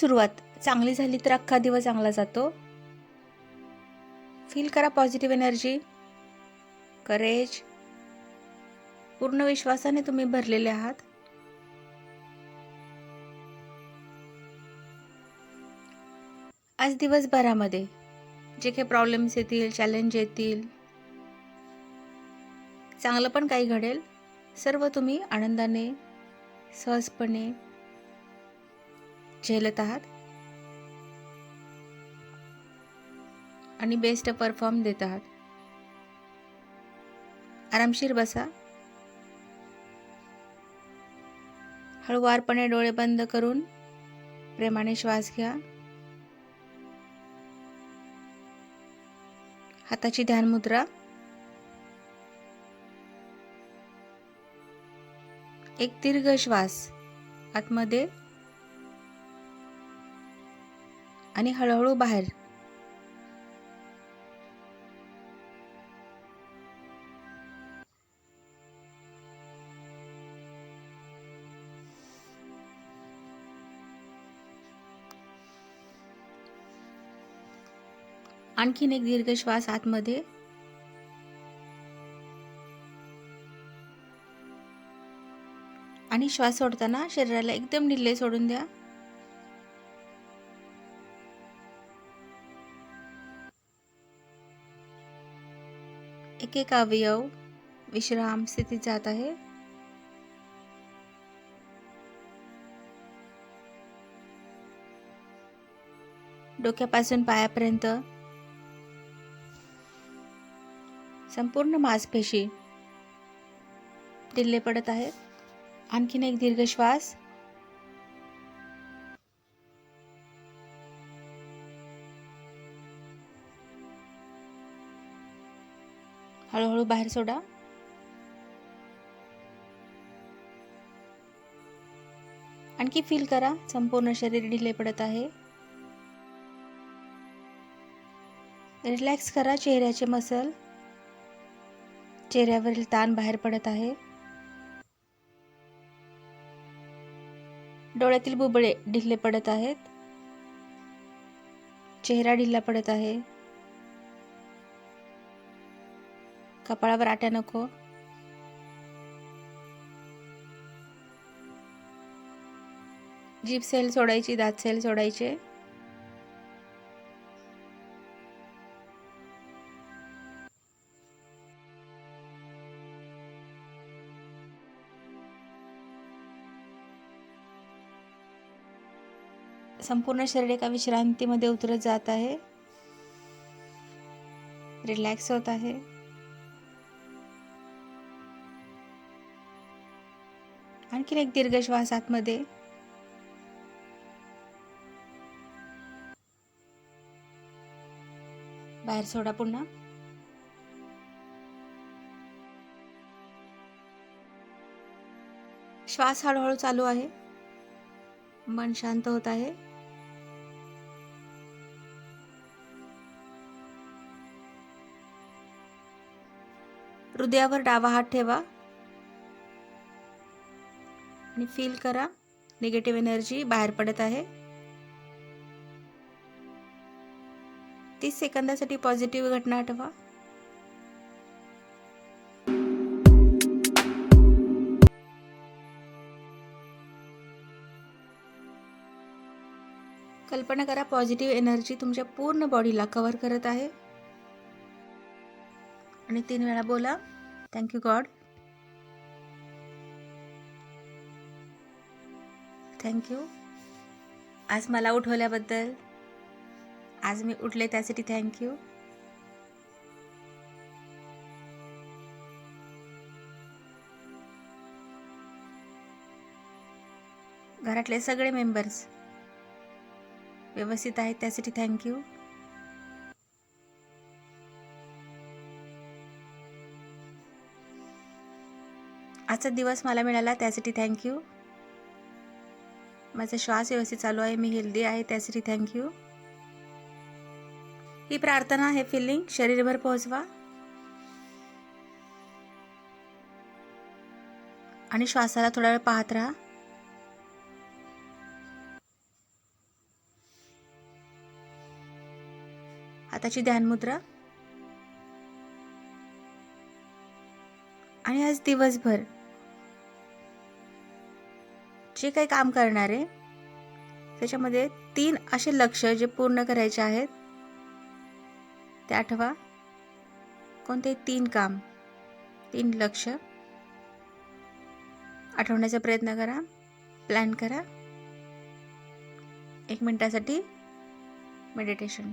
सुरुवात. चांगली झाली तर अख्खा दिवस चांगला जातो. फील करा पॉझिटिव्ह एनर्जी करेज पूर्ण विश्वासाने तुम्ही भरलेले आहात. आज दिवसभरामध्ये जे काही प्रॉब्लेम्स येतील चॅलेंज येतील चांगलं पण काही घडेल सर्व तुम्ही आनंदाने सहजपणे झेलत आहात? आणि बेस्ट परफॉर्म देत आहात. आरामशीर बसा. हळुवारपणे डोळे बंद करून प्रेमाने श्वास घ्या. हाताची ध्यान मुद्रा. एक दीर्घ श्वास आतमध्ये आणि हळूहळू बाहेर. आणखीन एक दीर्घ श्वास आतमध्ये. आणि श्वास सोडताना शरीराला एकदम निल्ले सोडून द्या. एक एक अवयव विश्राम स्थितीत जात आहे. डोक्यापासून पायापर्यंत संपूर्ण मांसपेशी ढिल्ले पडत आहेत. आणखीन एक दीर्घ श्वास हळूहळू बाहेर सोडा. आणखी फील करा. संपूर्ण शरीर ढिले पडत आहे. रिलॅक्स करा चेहऱ्याचे मसल चेहऱ्यावरील ताण बाहेर पडत आहे. डोळ्यातील बुबळे ढिल्ले पडत आहेत. चेहरा ढिल्ला पडत आहे. कपाळावर आट्या नको. जीप सेल सोडायची दात सेल सोडायचे. संपूर्ण शरीर एका विश्रांतीमध्ये उतरत जात आहे. रिलॅक्स होत आहे. आणखीन एक दीर्घ श्वास आतमध्ये बाहेर सोडा पुन्हा. श्वास हळूहळू चालू आहे. मन शांत होत आहे. हृदयावर डावा हात ठेवा. आणि फील करा. निगेटिव्ह एनर्जी बाहेर पडत आहे. तीस सेकंदासाठी पॉझिटिव्ह घटना आठवा. कल्पना करा पॉझिटिव्ह एनर्जी तुमच्या पूर्ण बॉडीला कव्हर करत आहे. आणि तीन वेळा बोला. थँक्यू गॉड थँक्यू आज मला उठवल्याबद्दल आज मी उठले त्यासाठी थँक्यू घरातले सगळे मेंबर्स व्यवस्थित आहेत त्यासाठी थँक्यू आजचा दिवस मला मिळाला त्यासाठी थँक्यू माझा श्वास व्यवस्थित चालू आहे मी हेल्दी आहे त्यासाठी थँक्यू ही प्रार्थना हे फिलिंग शरीरभर पोहोचवा. आणि श्वासाला थोडा वेळ पाहत राहा. हाताची ध्यानमुद्रा आणि आज दिवसभर जे काही काम करणार आहे त्याच्यामध्ये तीन असे लक्ष जे पूर्ण करायचे आहेत ते आठवा. कोणते? तीन काम. तीन लक्ष. आठवण्याचा प्रयत्न करा. प्लॅन करा. एक मिनटासाठी मेडिटेशन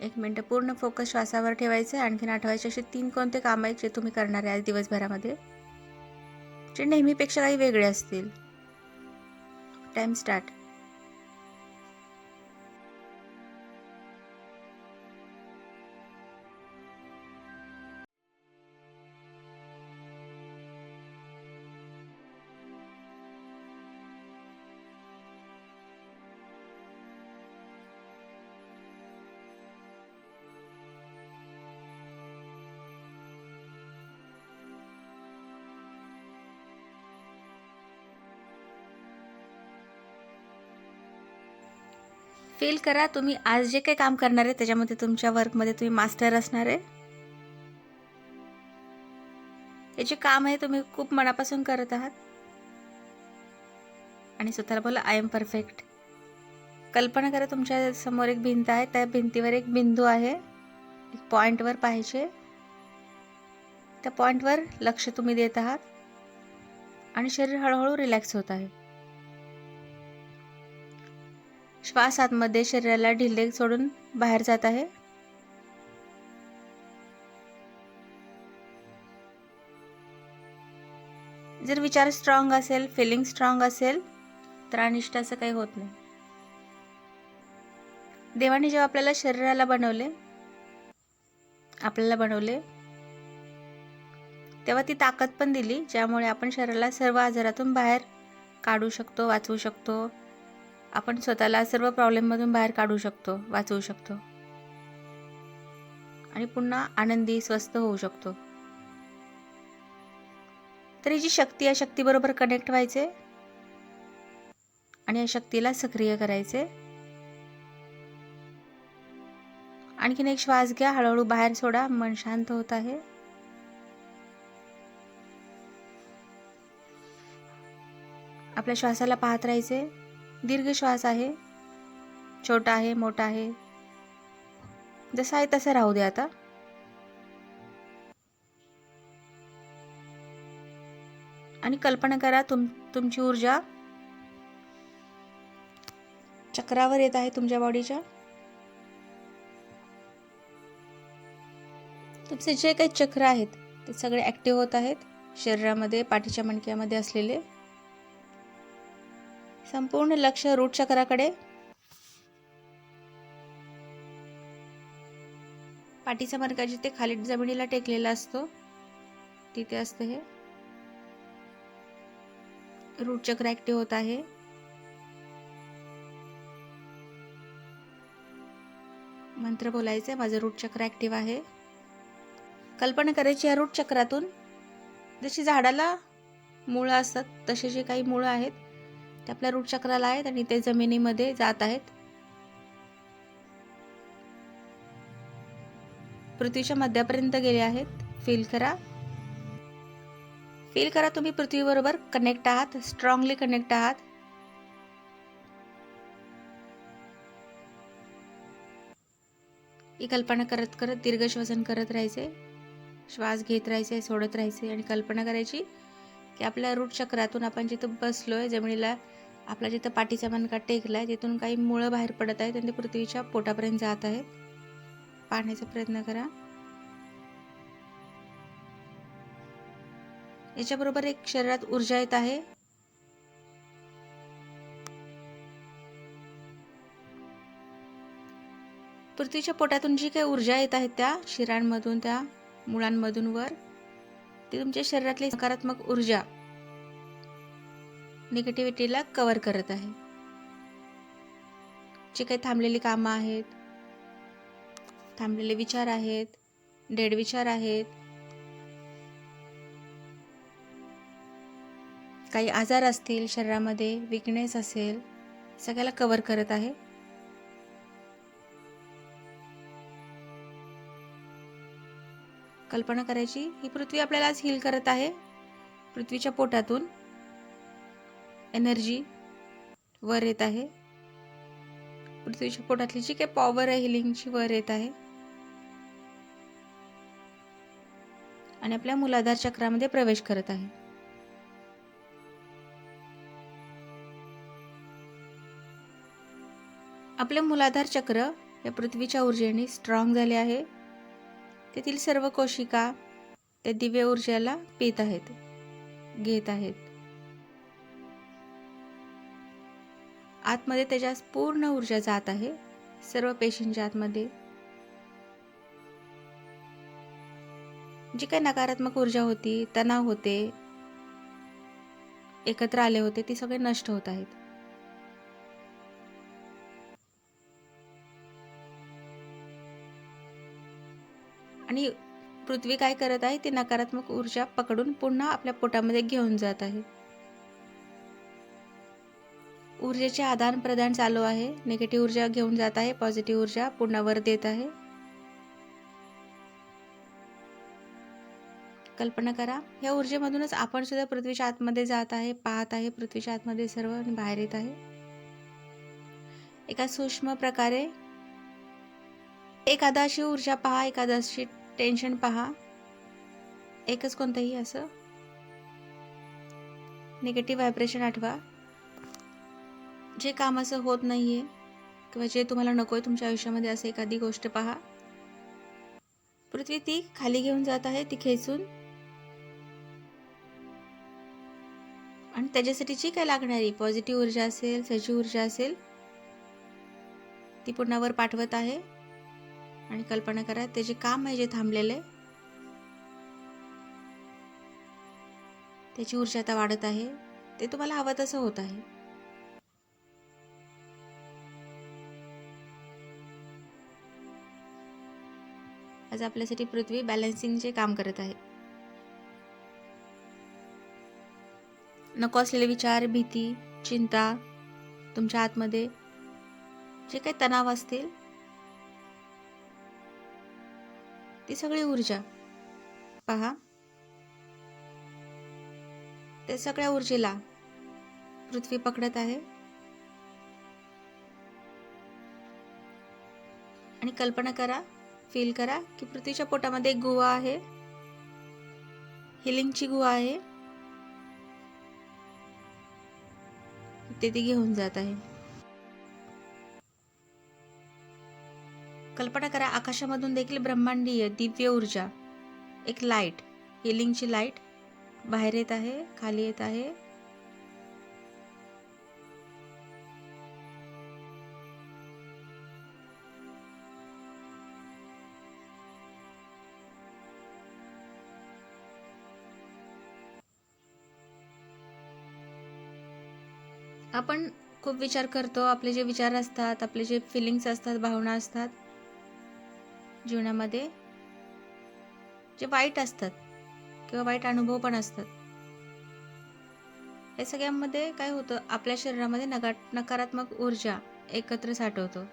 एक मिनटं पूर्ण फोकस श्वासावर ठेवायचं. आहे आणखीन आठवायचे असे तीन कोणते काम आहेत जे तुम्ही करणार आहे आज दिवसभरामध्ये? जे नेहमीपेक्षा काही वेगळे असतील. time start. फील करा. तुम्ही आज जे काही काम करणार आहे त्याच्यामध्ये तुमच्या वर्कमध्ये तुम्ही मास्टर असणार आहे. हे जे काम आहे तुम्ही खूप मनापासून करत आहात. आणि स्वतःला बोला आय एम परफेक्ट कल्पना करा तुमच्यासमोर एक भिंत आहे. त्या भिंतीवर एक बिंदू आहे. एक पॉईंटवर पाहिजे. त्या पॉईंटवर लक्ष तुम्ही देत आहात. आणि शरीर हळूहळू रिलॅक्स होत आहे. श्वास आतमध्ये शरीराला ढिल्ले सोडून बाहेर जात आहे. जर विचार स्ट्रॉंग असेल फिलिंग स्ट्रॉंग असेल तर अनिष्ट असं काही होत नाही. देवाने जेव्हा आपल्याला शरीराला बनवले आपल्याला बनवले तेव्हा ती ताकद पण दिली ज्यामुळे आपण शरीराला सर्व आजारातून बाहेर काढू शकतो वाचवू शकतो. आपण स्वतःला सर्व प्रॉब्लेममधून बाहेर काढू शकतो वाचवू शकतो. आणि पुन्हा आनंदी स्वस्थ होऊ शकतो. तर ही जी शक्ती या शक्तीबरोबर कनेक्ट व्हायचे आणि या शक्तीला सक्रिय करायचे आणखीन एक श्वास घ्या हळूहळू बाहेर सोडा मन शांत होत आहे. आपल्या श्वासाला पाहत राहायचे. दीर्घ श्वास आहे. छोटा आहे मोठा आहे. जसा आहे तसा राहू दे आता. आणि कल्पना करा तुम तुमची ऊर्जा चक्रावर येत आहे तुमच्या बॉडीच्या तुमचे जे काही चक्र आहेत ते सगळे ॲक्टिव्ह होत आहेत. शरीरामध्ये पाठीच्या मणक्यामध्ये असलेले. संपूर्ण लक्ष रूट चक्राकडे. पाठीचा मार्ग जिथे खाली जमिनीला टेकलेला असतो. तिथे असतं हे. रूट चक्र ऍक्टिव्ह होत आहे. मंत्र बोलायचे माझं रूट चक्र ऍक्टिव्ह आहे. कल्पना करायची या रूट चक्रातून. जशी झाडाला मुळं असतात तसे जे काही मुळं आहेत ते आपल्या रूट चक्राला आहेत आणि ते जमिनीमध्ये जात आहेत. पृथ्वीच्या मध्यापर्यंत गेले आहेत. फील करा. फील करा तुम्ही पृथ्वीबरोबर कनेक्ट आहात. स्ट्रॉंगली कनेक्ट आहात. ही कल्पना करत करत दीर्घ श्वसन करत राहायचे श्वास घेत राहायचे सोडत राहायचे आणि कल्पना करायची की आपल्या रूट चक्रातून आपण जिथं बसलोय जमिनीला आपला जिथं पाठीचा मनका आहे तिथून काही मुळं बाहेर पडत आहेत आणि ते पृथ्वीच्या पोटापर्यंत जात आहेत. पाहण्याचा प्रयत्न करा. याच्याबरोबर एक शरीरात ऊर्जा येत आहे. पृथ्वीच्या पोटातून जी काही ऊर्जा येत आहे त्या शिरांमधून त्या मुळांमधून वर ती तुमच्या शरीरातली सकारात्मक ऊर्जा निगेटिव्हिटीला कवर करत आहे. जे काही थांबलेली कामं आहेत थांबलेले विचार आहेत डेड विचार आहेत काही आजार असतील शरीरामध्ये विकनेस असेल सगळ्याला कवर करत आहे. कल्पना करायची ही पृथ्वी आपल्याला आज हील करत आहे. पृथ्वीच्या पोटातून एनर्जी वर येत आहे. पृथ्वीच्या पोटातली जी काही पॉवर आहे हिलिंगची वर येत आहे. आणि आपल्या मुलाधार चक्रामध्ये प्रवेश करत आहे. आपले मूलाधार चक्र या पृथ्वीच्या ऊर्जेने स्ट्रॉंग झाले आहे. तेथील सर्व कोशिका त्या दिव्य ऊर्जेला पित आहेत घेत आहेत. आतमध्ये त्याच्या पूर्ण ऊर्जा जात आहे. सर्व पेशींच्या आतमध्ये. जी काही नकारात्मक ऊर्जा होती तणाव होते एकत्र आले होते ती सगळे नष्ट होत आहेत. आणि पृथ्वी काय करत आहे ती नकारात्मक ऊर्जा पकडून पुन्हा आपल्या पोटामध्ये घेऊन जात आहे. ऊर्जेचे आदान प्रदान चालू आहे. निगेटिव्ह ऊर्जा घेऊन जात आहे. पॉझिटिव्ह ऊर्जा पुन्हा वर देत आहे. कल्पना करा. या ऊर्जेमधूनच आपण सुद्धा पृथ्वीच्या आतमध्ये जात आहे पाहत आहे. पृथ्वीच्या आतमध्ये सर्व आणि बाहेर येत आहे. एका सूक्ष्म प्रकारे एखादाशी ऊर्जा पहा एखादाशी टेन्शन पहा. एकच कोणतंही असं. निगेटिव्ह व्हायब्रेशन आठवा. जे काम असं होत नाही आहे किंवा जे तुम्हाला नको आहे तुमच्या आयुष्यामध्ये असं एखादी गोष्ट पहा. पृथ्वी ती खाली घेऊन जात आहे ती खेचून. आणि त्याच्यासाठी जी काय लागणारी पॉझिटिव्ह ऊर्जा असेल सजीव ऊर्जा असेल ती पुन्हा वर पाठवत आहे. आणि कल्पना करा ते जे काम आहे जे थांबलेले त्याची ऊर्जा आता वाढत आहे. ते तुम्हाला हवं तसं होत आहे. आज आपल्यासाठी पृथ्वी बॅलन्सिंगचे काम करत आहे. नको असलेले विचार भीती चिंता तुमच्या आतमध्ये जे काही तणाव असतील ती सगळी ऊर्जा पहा. त्या सगळ्या ऊर्जेला पृथ्वी पकडत आहे. आणि कल्पना करा फील करा की पृथ्वीच्या पोटामध्ये एक गुहा आहे. हिलिंगची गुहा आहे. ते ती घेऊन जात आहे. कल्पना करा आकाशामधून देखील ब्रह्मांडीय दिव्य ऊर्जा एक लाइट हिलिंगची लाइट बाहेर येत आहे खाली येत आहे. आपण खूप विचार करतो आपले जे विचार असतात आपले जे फिलिंग्स असतात भावना असतात जीवनामध्ये जे वाईट असतात किंवा वाईट अनुभव पण असतात या सगळ्यांमध्ये काय होतं आपल्या शरीरामध्ये नका नकारात्मक ऊर्जा एकत्र साठवतो.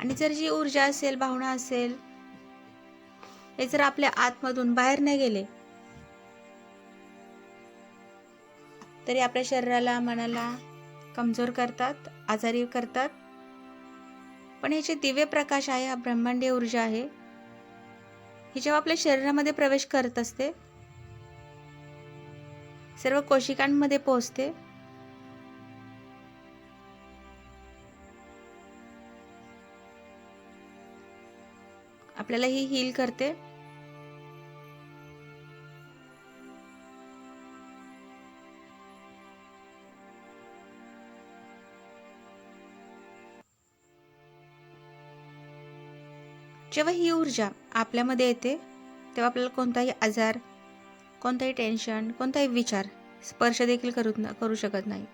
आणि जर जी ऊर्जा असेल भावना असेल हे जर आपल्या आतमधून बाहेर नाही गेले तरी आपल्या शरीराला मनाला कमजोर करतात आजारी करतात. पण हे जे दिव्य प्रकाश आहे हा ब्रह्मांडीय ऊर्जा आहे. ही जेव्हा आपल्या शरीरामध्ये प्रवेश करत असते सर्व कोशिकांमध्ये पोहोचते. आपल्याला ही हील करते. जेव्हा ही ऊर्जा आपल्यामध्ये येते तेव्हा आपल्याला कोणताही आजार कोणताही टेन्शन कोणताही विचार स्पर्श देखील करू करू शकत नाही.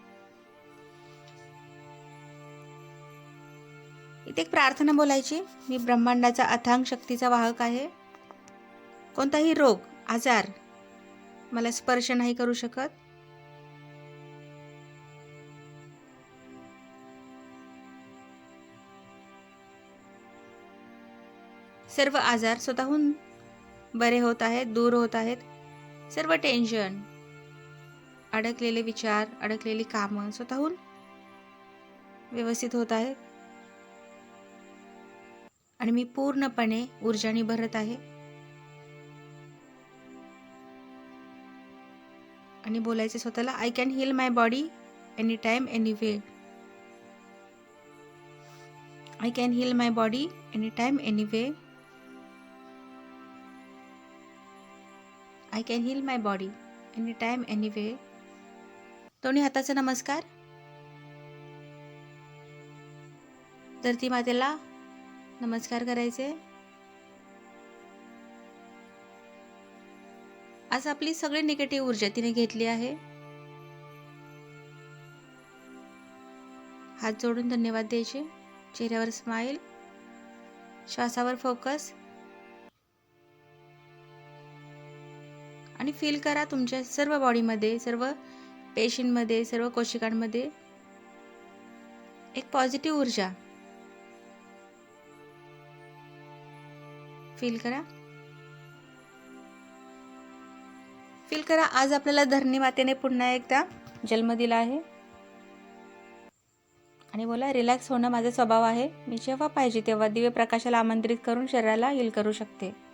इथे एक प्रार्थना बोलायची. मी ब्रह्मांडाचा अथांग शक्तीचा वाहक आहे. कोणताही रोग आजार मला स्पर्श नाही करू शकत. सर्व आजार स्वतःहून बरे होत आहेत दूर होत आहेत. सर्व टेन्शन अडकलेले विचार अडकलेली कामं स्वतःहून व्यवस्थित होत आहेत. आणि मी पूर्णपणे ऊर्जाने भरत आहे. आणि बोलायचे स्वतःला I can heal my body any time any way I can heal my body any time any way I can heal my body any time any way दोन्ही हाताचा नमस्कार. धरती मातेला नमस्कार करायचे. आज आपली सगळी निगेटिव्ह ऊर्जा तिने घेतली आहे. हात जोडून धन्यवाद द्यायचे. चेहऱ्यावर स्माईल श्वासावर फोकस आणि फील करा तुमच्या सर्व बॉडीमध्ये सर्व पेशींमध्ये सर्व कोशिकांमध्ये एक पॉझिटिव्ह ऊर्जा. फील करा. फील करा. आज आपल्याला धरणी मातेने पुन्हा एकदा जन्म दिला आहे. आणि बोला रिलॅक्स होणं माझा स्वभाव आहे. मी जेव्हा पाहिजे तेव्हा दिव्य प्रकाशाला आमंत्रित करून शरीराला हील करू शकते.